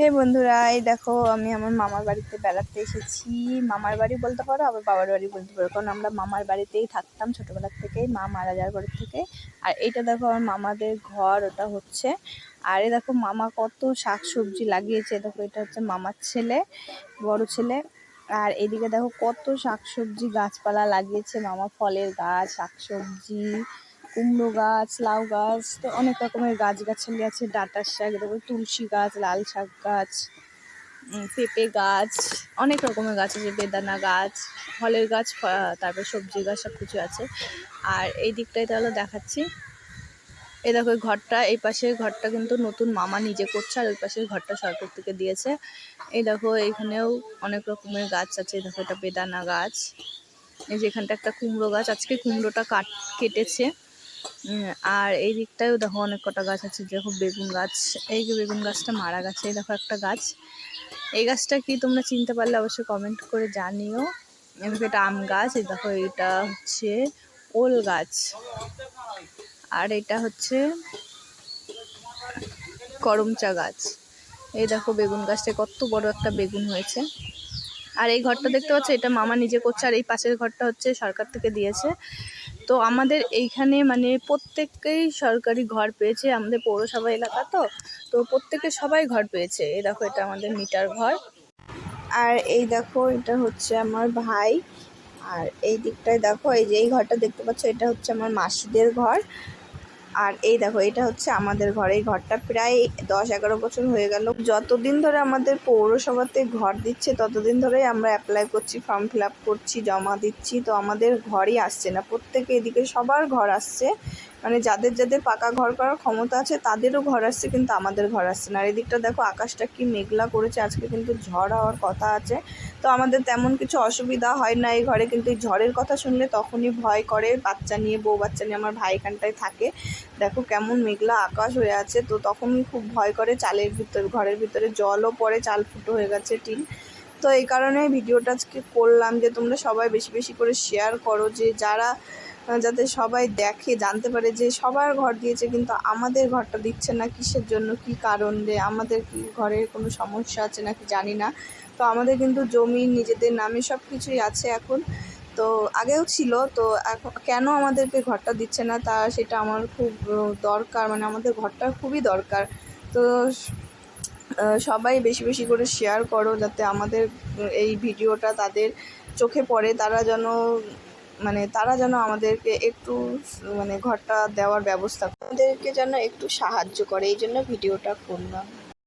হে বন্ধুরা, এই দেখো, আমি আমার মামার বাড়িতে বেড়াতে এসেছি। মামার বাড়ি বলতে পারো, আবার বাবার বাড়ি বলতে পারো, কারণ আমরা মামার বাড়িতেই থাকতাম ছোটোবেলার থেকেই, মা মারা যাওয়ার পরের থেকে। আর এইটা দেখো, আমার মামাদের ঘর, ওটা হচ্ছে। আর এই দেখো, মামা কত শাক সবজি লাগিয়েছে দেখো, এটা হচ্ছে মামার ছেলে, বড় ছেলে। আর এদিকে দেখো, কত শাকসবজি গাছপালা লাগিয়েছে। মামা ফলের গাছ, শাকসবজি কুমড়ো গাছ, লাউ গাছ, তো অনেক রকমের গাছ গাছালি আছে, ডাঁটার শাক দেখো তুলসী গাছ, লাল শাক গাছ পেঁপে গাছ, অনেক রকমের গাছ আছে, বেদানা গাছ, ফলের গাছ তারপর সবজি গাছ সব কিছু আছে। আর এই দিকটায় তাহলে দেখাচ্ছি। এই দেখো ঘরটা, এই পাশের ঘরটা কিন্তু নতুন মামা নিজে করছে, আর ওই পাশের ঘরটা সরকার থেকে দিয়েছে। এই দেখো, এইখানেও অনেক রকমের গাছ আছে দেখো, এটা বেদানা গাছ। এই যে এখানটা একটা কুমড়ো গাছ, আজকে কুমড়োটা কাট, কেটেছে। আর এই দিকটায়ও দেখো অনেক কটা গাছ আছে দেখো বেগুন গাছ, এই যে বেগুন গাছটা মারা গেছে, এই দেখো একটা গাছ। এই গাছটা কি তোমরা চিনতে পারলে অবশ্যই কমেন্ট করে জানিও। এই দেখো এটা আম গাছ, এই দেখো এটা হচ্ছে ওল গাছ। আর এটা হচ্ছে করমচা গাছ। এই দেখো বেগুন গাছটা কত বড় একটা বেগুন হয়েছে। আর এই ঘরটা দেখতে পাচ্ছ, এটা মামা নিজে করছে, আর এই পাশের ঘরটা হচ্ছে সরকার থেকে দিয়েছে। তো আমাদের এইখানে মানে প্রত্যেককেই সরকারি ঘর পেয়েছে আমাদের পৌরসভা এলাকা তো তো প্রত্যেকে সবাই ঘর পেয়েছে। এই দেখো এটা আমাদের মিটার ঘর। আর এই দেখো এটা হচ্ছে আমার ভাই। আর এই দিকটায় দেখো, এই যে এই ঘরটা দেখতে পাচ্ছ, এটা হচ্ছে আমার মাসিদের ঘর। আর এই দেখো, এটা হচ্ছে আমাদের ঘরে। এই ঘরটা প্রায় দশ এগারো বছর হয়ে গেল। যতদিন ধরে আমাদের পৌরসভাতে ঘর দিচ্ছে, ততদিন ধরেই আমরা অ্যাপ্লাই করছি ফর্ম ফিল করছি, জমা দিচ্ছি। তো আমাদের ঘরই আসছে না। প্রত্যেকে এদিকে সবার ঘর আসছে। মানে যাদের যাদের পাকা ঘর করার ক্ষমতা আছে, তাদেরও ঘর আসছে, কিন্তু আমাদের ঘর আসছে না। আর এদিকটা দেখো, আকাশটা কি মেঘলা করেছে, আজকে কিন্তু ঝড় হওয়ার কথা আছে। তো আমাদের তেমন কিছু অসুবিধা হয় না এই ঘরে, কিন্তু এই ঝড়ের কথা শুনলে তখনই ভয় করে বাচ্চা নিয়ে, বউ বাচ্চা নিয়ে, আমার ভাই এখানটায় থাকে। দেখো কেমন মেঘলা আকাশ হয়ে আছে, তো তখনই খুব ভয় করে চালের ভিতর, ঘরের ভিতরে জলও পড়ে, চাল ফুটো হয়ে গেছে টিন। তো এই কারণে ভিডিওটা আজকে করলাম যে তোমরা সবাই বেশি বেশি করে শেয়ার করো যে যারা যাতে সবাই দেখে, জানতে পারে যে সবার ঘর দিয়েছে কিন্তু আমাদের ঘরটা দিচ্ছে না কিসের জন্য, কি কারণ যে আমাদের কি ঘরের কোনো সমস্যা আছে নাকি জানি না। তো আমাদের কিন্তু জমি, নিজেদের নামে সব কিছুই আছে এখন। তো আগেও ছিল, তো এখন কেন আমাদেরকে ঘরটা দিচ্ছে না তা সেটা আমার খুব দরকার মানে আমাদের ঘরটা খুবই দরকার। তো সবাই বেশি বেশি করে শেয়ার করো যাতে আমাদের এই ভিডিওটা তাদের চোখে পড়ে। তারা যেন মানে তারা যেন আমাদেরকে একটু মানে ঘরটা দেওয়ার ব্যবস্থা আমাদেরকে যেন একটু সাহায্য করে, এই জন্য ভিডিওটা করলাম।